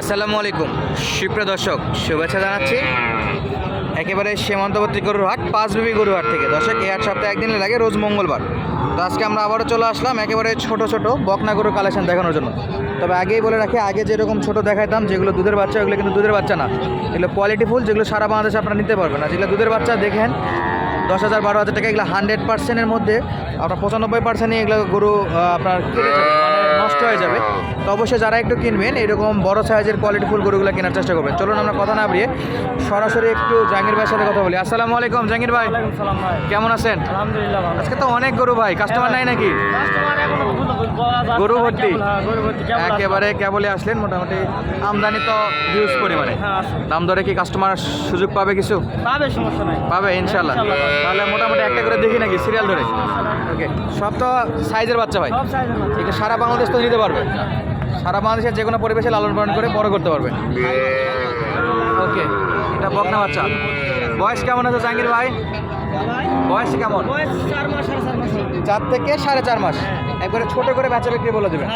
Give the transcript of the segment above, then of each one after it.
আসসালামু আলাইকুম। সুপ্রিয় দর্শক, শুভেচ্ছা জানাচ্ছি। একেবারে সীমান্তবর্তী গরুর হাট, পাঁচবিবি গরুর হাট থেকে। দর্শক, এই হাট সপ্তাহে একদিন লাগে, রোজ মঙ্গলবার। তো আজকে আমরা আবারও চলে আসলাম একেবারে ছোট ছোট বকনা গরুর কালেকশন দেখানোর জন্য। তবে আগেই বলে রাখি, আগে যেরকম ছোট দেখাইতাম, যেগুলো দুধের বাচ্চা, ওগুলো কিন্তু দুধের বাচ্চা না। এগুলো কোয়ালিটি ফুল যেগুলো সারা বাংলাদেশে আপনারা নিতে পারবেন। না যেগুলো দুধের বাচ্চা, দেখেন, দশ হাজার বারো হাজার টাকা, এগুলো হান্ড্রেড পার্সেন্টের মধ্যে, আপনার পঁচানব্বই পার্সেন্টই এগুলো গরু আপনার নষ্ট হয়ে যাবে। তো অবশ্যই যারা একটু কিনবেন এরকম বড় সাইজের কোয়ালিটি ফুল গরুগুলো কেনার চেষ্টা করবেন। চলুন আমরা কথা না বাড়িয়ে সরাসরি একটু জাহাঙ্গীর ভাইয়ের সাথে কথা বলি। আসসালামু আলাইকুম জাহাঙ্গীর ভাই। কেমন আছেন? আলহামদুলিল্লাহ আজকে তো অনেক গরু ভাই কাস্টমার নাই নাকি? গরু ভর্তি? হ্যাঁ। একেবারে কেবলে আসলেন মোটামুটি আমদানি তো হিউজ পরিমাণে। হ্যাঁ দাম দরে কি কাস্টমার সুযোগ পাবে কিছু? পাবে সমস্যা নাই। পাবে ইনশাল্লাহ তাহলে মোটামুটি একটা করে দেখি নাকি সিরিয়াল ধরে? ওকে সব তো সাইজের বাচ্চা ভাই? এটা সারা বাংলাদেশ তো নিতে পারবে। সারা বাংলাদেশের যে কোনো পরিবেশে লালন পালন করে বড় করতে পারবে। ওকে এটা বকনা বাচ্চা। বয়স কেমন আছে জাহাঙ্গীর ভাই? বয়স কেমন? চার থেকে সাড়ে চার মাস। একবারে ছোট করে বেচা বিক্রি বলে দেবেন।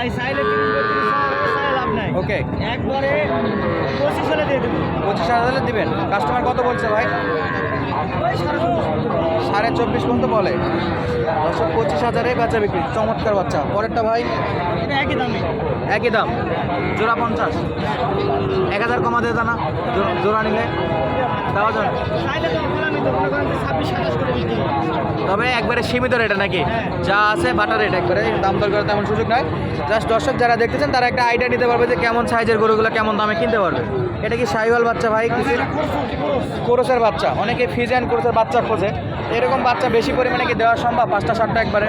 ওকে। একবারে পঁচিশ হলে দিয়ে দেবো পঁচিশ হাজার দেবেন। কাস্টমার কত বলছে ভাই? সাড়ে চব্বিশ। পর্যন্ত বলে। দশক পঁচিশ হাজারে বাচ্চা বিক্রি। চমৎকার বাচ্চা। পরেরটা ভাই? একই দামে। একই দাম। জোড়া পঞ্চাশ। এক হাজার কমা দেয় জানা জোড়া নিলে। দেওয়া যাবে। তবে একবারে সীমিত রেট নাকি? হ্যাঁ। যা আছে বাটার রেট একবারে দাম দর করার তেমন সুযোগ নাই। জাস্ট দর্শক যারা দেখতেছেন তারা একটা আইডিয়া নিতে পারবে যে কেমন সাইজের গরুগুলো কেমন দামে কিনতে পারবে। এটা কি সাইওয়াল বাচ্চা ভাই? কিছু। কোরসের বাচ্চা। অনেকে ফিজিয়ান কোরসের বাচ্চা খোঁজে। এরকম বাচ্চা বেশি পরিমাণে কি দেওয়া সম্ভব? পাঁচটা সাতটা একবারে?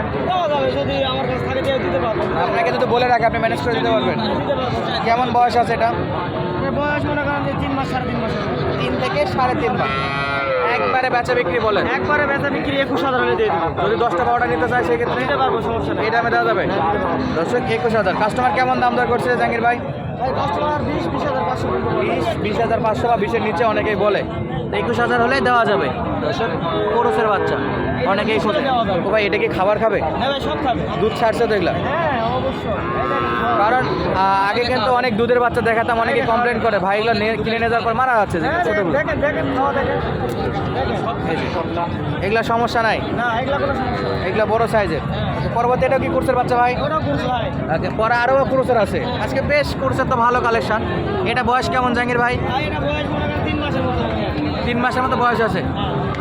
আপনাকে যদি বলে রাখে আপনি ম্যানেজ করে দিতে পারবেন। কেমন বয়স আছে এটা? বয়স মনে করেন যে তিন মাস সাড়ে তিন মাস। তিন থেকে সাড়ে তিন মাস। একবারে বেচা বিক্রি বলেন। একবারে বেচা বিক্রি একুশ হাজার হলে দিয়ে দেবো। যদি দশটা বারোটা নিতে চাই সেক্ষেত্রে দিতে পারব সমস্যা নেই। এই দামে দেওয়া যাবে? দর্শক একুশ হাজার। কাস্টমার কেমন দাম দর করছে জাহাঙ্গীর ভাই? বিশ বিশ হাজার পাঁচশো বা বিশের নিচে অনেকেই বলে। একুশ হাজার হলেই দেওয়া যাবে। দর্শক কোরসের বাচ্চা। অনেকেই ভাই এটা কি খাবার খাবে? হ্যাঁ সব খাবে। দুধ ছাড়ছে তো এগুলা? কারণ আগে কিন্তু অনেক দুধের বাচ্চা দেখাতাম অনেকে কমপ্লেন করে ভাই এগুলো কিনে নিয়ে যাওয়ার পর মারা যাচ্ছে হ্যাঁ। এগুলা সমস্যা নাই? এগুলা বড় সাইজের। পরবর্তী এটাও কি কোর্সের বাচ্চা ভাই? ওকে পরে আরও কোর্সের আছে। আজকে বেশ কোর্সের তো ভালো কালেকশন এটা বয়স কেমন জাহাঙ্গীর ভাই? এটা। তিন মাসের মতো বয়স আছে।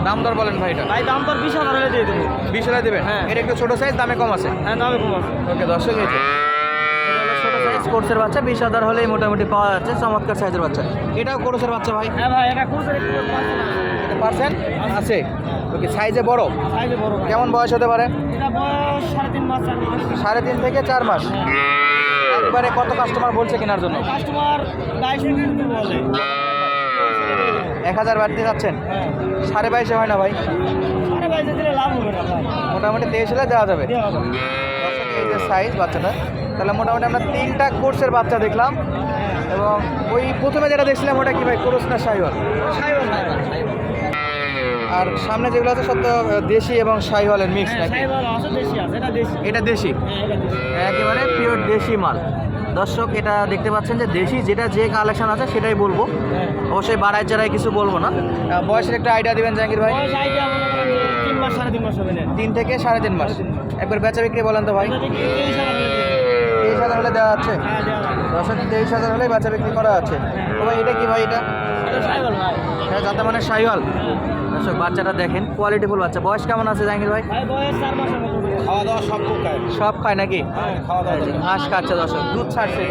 দাম দর বলেন ভাই এটা। ভাই দাম তোর বিশ হাজার হলে দিয়ে দেবো। বিশ হাজার দেবেন? হ্যাঁ। এটা একটু ছোটো সাইজ দামে কম আছে? হ্যাঁ দামে কম আছে। ওকে দর্শক এই কোর্সের বাচ্চা বিশ হাজার হলেই মোটামুটি পাওয়া যাচ্ছে চমৎকার সাইজের বাচ্চা। এটাও কোর্সের বাচ্চা ভাই? হ্যাঁ ভাই এটা এটা পার্সেন্ট? আছে। ওকে সাইজে বড়? সাইজে বড় কেমন বয়স হতে পারে? এটা বয়স সাড়ে তিন মাস সাড়ে তিন থেকে চার মাস। একবারে কত কাস্টমার বলছে কেনার জন্য? কাস্টমার বাইশ বলে। এক হাজার বাড়তে যাচ্ছেন? সাড়ে বাইশে হয় না ভাই? মোটামুটি তেইশ হলে দেওয়া যাবে। এই যে সাইজ বাচ্চাটা তাহলে মোটামুটি আমরা তিনটা কোর্সের বাচ্চা দেখলাম। এবং ওই প্রথমে যেটা দেখছিলাম ওটা কি ভাই? কোর্স না সাইওয়াল আর সামনে যেগুলো আছে সব তো দেশি এবং সাইওয়ালের মিক্স হ্যাঁ নাকি? এটা দেশি। এটা দেশি? হ্যাঁ এটা দেশি। একেবারে পিওর দেশি মাল। দর্শক এটা দেখতে পাচ্ছেন যে দেশি যেটা যে কালেকশন আছে সেটাই বলব। অবশ্যই বাড়ায় চারাই কিছু বলব না। বয়সের একটা আইডিয়া দেবেন জাহাঙ্গীর ভাই? তিন থেকে সাড়ে তিন মাস। একবার বেচা বিক্রি বলেন তো ভাই। হাজার হলে দেওয়া যাচ্ছে হ্যাঁ। দর্শক তেইশ হাজার হলে বেচা বিক্রি করা আছে। তো ভাই এটা কি ভাই এটা? সাইবার যাতে মানে সাইওয়াল। দর্শক বাচ্চাটা দেখেন কোয়ালিটিফুল বাচ্চা। বয়স কেমন আছে জাহাঙ্গীর ভাই। খাওয়া দাওয়া সব খায়। সব খায় নাকি? হ্যাঁ ঘাস খাচ্ছে দর্শক দুধ ছাড়ছে।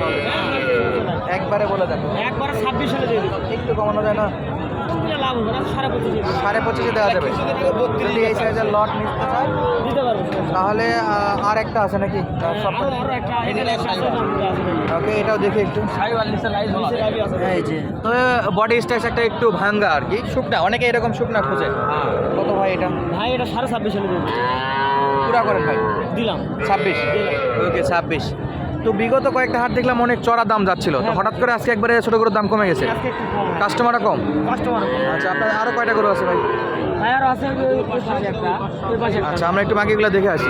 একবারে বলে দেন একবারে ছাব্বিশ হলে একটু কমানো যায় না? লাভ হবে না সাড়ে পঁচিশ সাড়ে পঁচিশে দেওয়া যাবে। যদি এই সাইজের লট নিতে চায় দিতে পারব। তাহলে আর একটা আছে নাকি? আছে। ওকে এটাও দেখি একটু। এই যে তো বডি একটা একটু ভাঙ্গা আর কি। শুকনা অনেকে এরকম শুকনা খুঁজে। কত ভাই এটা? ভাই এটা সাড়ে ছাব্বিশ হলে পুরা করেন ভাই? দিলাম। ছাব্বিশ? ওকে ছাব্বিশ। তো বিগত কয়েকটা হাট দেখলাম অনেক চড়া দাম যাচ্ছিল। তো হঠাৎ করে আজকে একবারে ছোটো গরুর দাম কমে গেছে। কাস্টমাররা কম। কাস্টমার আচ্ছা আপনার আরও কয়টা গরু আছে ভাই? ভাই আরও আছে ওই পাশে একটা। ওই পাশে আচ্ছা আমরা একটু বাকিগুলো দেখে আসি।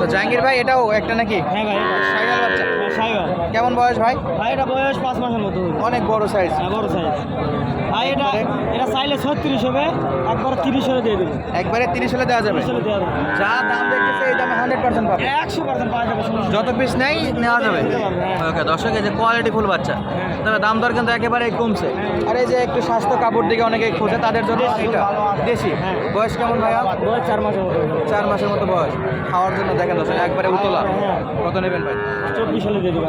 তো জাহাঙ্গীর ভাই এটাও একটা নাকি? হ্যাঁ ভাই। সাইকেল বাচ্চা? সাইবার কেমন বয়স ভাই? ভাই এটা বয়স পাঁচ মাসের মতো। অনেক বড় সাইজ হ্যাঁ বড় সাইজ ভাই এটা এটা চাইলে ছত্রিশ হবে একবার তিরিশ হলে দিয়ে দেবো। একবারে তিরিশ হলে দেওয়া যাবে? যা দাম দেখতেছে এই দামে হান্ড্রেড পার্সেন্ট পাবে। একশো পার্সেন্ট পাওয়া যাবে যত পিস নেই নেওয়া যাবে। পারবে, হ্যাঁ। ওকে দর্শক এই যে কোয়ালিটি ফুল বাচ্চা তবে দাম দর কিন্তু একেবারেই কমছে। আর এই যে একটু স্বাস্থ্য কাপড় দিকে অনেকে খোঁজে তাদের জন্য এটা দেশি। হ্যাঁ। বয়স কেমন ভাইয়া বয়স চার মাসের মতো চার মাসের মতো বয়স। খাওয়ার জন্য দেখেন দর্শক একবারে উতলা। হ্যাঁ। কত নেবেন ভাই? চব্বিশ হলে দিয়ে দেবো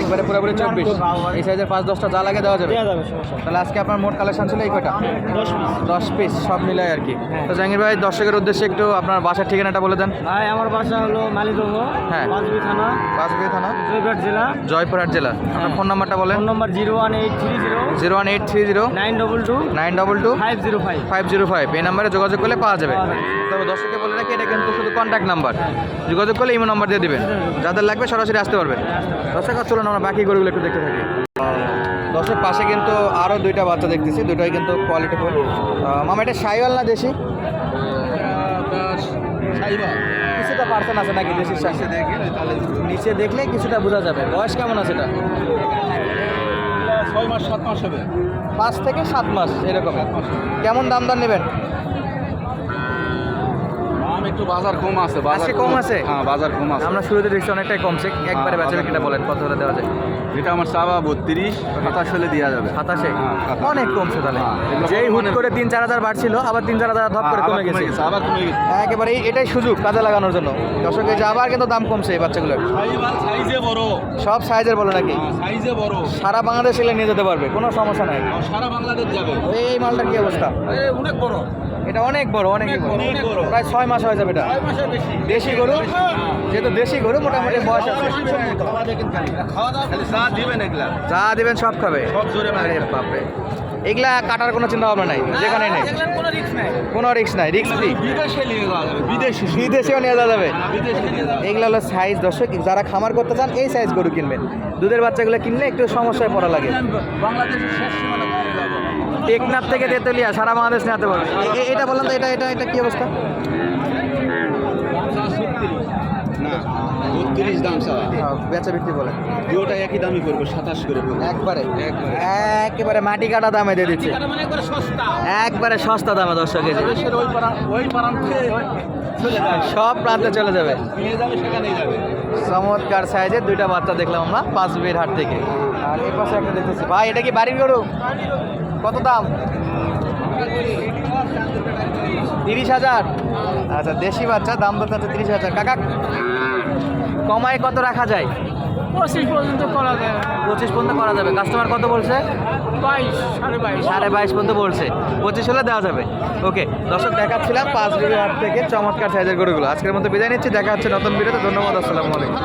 একবারে। পুরোপুরি চব্বিশ। এই সাইজের পাঁচ দশটা যা লাগে দেওয়া যাবে। তাহলে আজকে আপনার মোট কালেকশন ছিল এই কটা দশ পিস সব মিলাই আর কি। হ্যাঁ। তো জাহাঙ্গীর ভাই দর্শকের উদ্দেশ্যে একটু আপনার বাসার ঠিকানাটা বলে দেন। ভাই আমার বাসা হলো মালিদহ হ্যাঁ। পাঁচবি থানা থানা। জয়ঘাট জেলা। জয়পুরহাট জেলা। আপনার ফোন নাম্বারটা বলেন। Phone number zero one eight three zero. Zero one eight three zero. Nine double two. Nine double two. Five zero five. Five zero five. এই নাম্বারে যোগাযোগ করলে পাওয়া যাবে। তবে দর্শককে বলে রাখি এটা কিন্তু শুধু কন্ট্যাক্ট নাম্বার যোগাযোগ করলে ইমো নাম্বার দিয়ে দেবেন। যাদের লাগবে সরাসরি আসতে পারবেন। দর্শক চলুন আমরা বাকি গরুগুলো একটু দেখতে থাকি। দর্শক পাশে কিন্তু আরও দুইটা বাচ্চা দেখতেছি দুটোই কিন্তু কোয়ালিটি ফুল মামা এটা সাইওয়াল না দেশি? কিছুটা পার্সেন্ট আছে নাকি দেশির সাথে নিচে দেখলে কিছুটা বোঝা যাবে। বয়স কেমন আছে এটা? ছয় মাস সাত মাস হবে। পাঁচ থেকে সাত মাস এরকম। কেমন দাম দর নেবেন? একটু বাজার কম আছে আজকে কম আছে? হ্যাঁ বাজার কম আছে। আমরা শুরুতে দেখছি অনেকটাই কমছে একবারে হ্যাঁ, বেচা বাজার বিক্রিটা বলেন কত হলে দেওয়া যায়? এটা আমার চাবা বত্রিশ সাতাশ হলে দেওয়া যাবে। সাতাশে? হ্যাঁ, অনেক কমছে তাহলে। হ্যাঁ, যেই হুট মানে- করে তিন চার হাজার বাড়ছিল আবার তিন চার হাজার ধপ করে কমে গেছে। আবার কমে গেছে। একেবারে এটাই সুযোগ কাজে লাগানোর জন্য। দর্শক এই যে আবার কিন্তু দাম কমছে এই সাইজে বড়। সব সাইজের বলো নাকি? সাইজে বড়। সারা বাংলাদেশ এলে নিয়ে যেতে পারবে কোনো সমস্যা নাই। সারা বাংলাদেশ যাবে। এই মালটার কি অবস্থা? অনেক বড়। এটা অনেক বড় অনেক বড়। প্রায় ছয় মাস হয়ে যাবে এটা। মাসের দেশি গরু যেহেতু দেশি গরু মোটামুটি বয়স আছে। খাওয়া দাওয়া খালি চা দিবেন এগুলা। যা দিবেন সব খাবে। বাপরে। এগুলা কাটার কোনো চিন্তা ভাবনা নাই যেখানে নেই। কোনো রিস্ক নাই। কোনো রিস্ক নাই রিস্ক ফ্রি বিদেশে নিয়ে যাওয়া যাবে। বিদেশি। বিদেশেও নিয়ে যাওয়া যাবে। বিদেশে এগুলো হলো সাইজ দর্শক যারা খামার করতে চান এই সাইজ গরু কিনবেন। দুধের বাচ্চাগুলো কিনলে একটু সমস্যায় পড়া লাগে। বাংলাদেশের শেষ সীমানা করে যাব টেকনাফ থেকে তেতুলিয়া সারা বাংলাদেশ নিয়ে যেতে পারবে। এটা বললাম তো এটা এটা এটা কি অবস্থা? না বত্রিশ দাম চাওয়া। বেচা বিক্রি বলে। দুটা একই দামই করব সাতাশ করে একবারে। একেবারে। মাটি কাটা দামে দিয়ে দিচ্ছে। মানে করে সস্তা। একবারে সস্তা দামে যাবে। সব প্রান্তে চলে যাবে। নিয়ে যাবে সেখানেই যাবে। চমৎকার সাইজের দুইটা বাচ্চা দেখলাম আমরা পাঁচ বিয়ের হাট থেকে। আর এই পাশে একটা দেখতেছি। ভাই এটা কি বাড়ির গরু। কত দাম? তিরিশ হাজার। আচ্ছা দেশি বাচ্চা দাম বলতে আছে তিরিশ হাজার। কাকা কমায় কত রাখা যায়? পঁচিশ পর্যন্ত করা যায়। পঁচিশ পর্যন্ত করা যাবে। কাস্টমার কত বলছে? বাইশ সাড়ে বাইশ। সাড়ে বাইশ পর্যন্ত বলছে। পঁচিশ হলে দেওয়া যাবে। ওকে দর্শক দেখাচ্ছিলাম পাঁচ বিঘি হাট থেকে চমৎকার সাইজের গরুগুলো। আজকের মতো বিদায় নিচ্ছি। দেখা হচ্ছে নতুন ভিডিওতে। ধন্যবাদ আসসালামু আলাইকুম।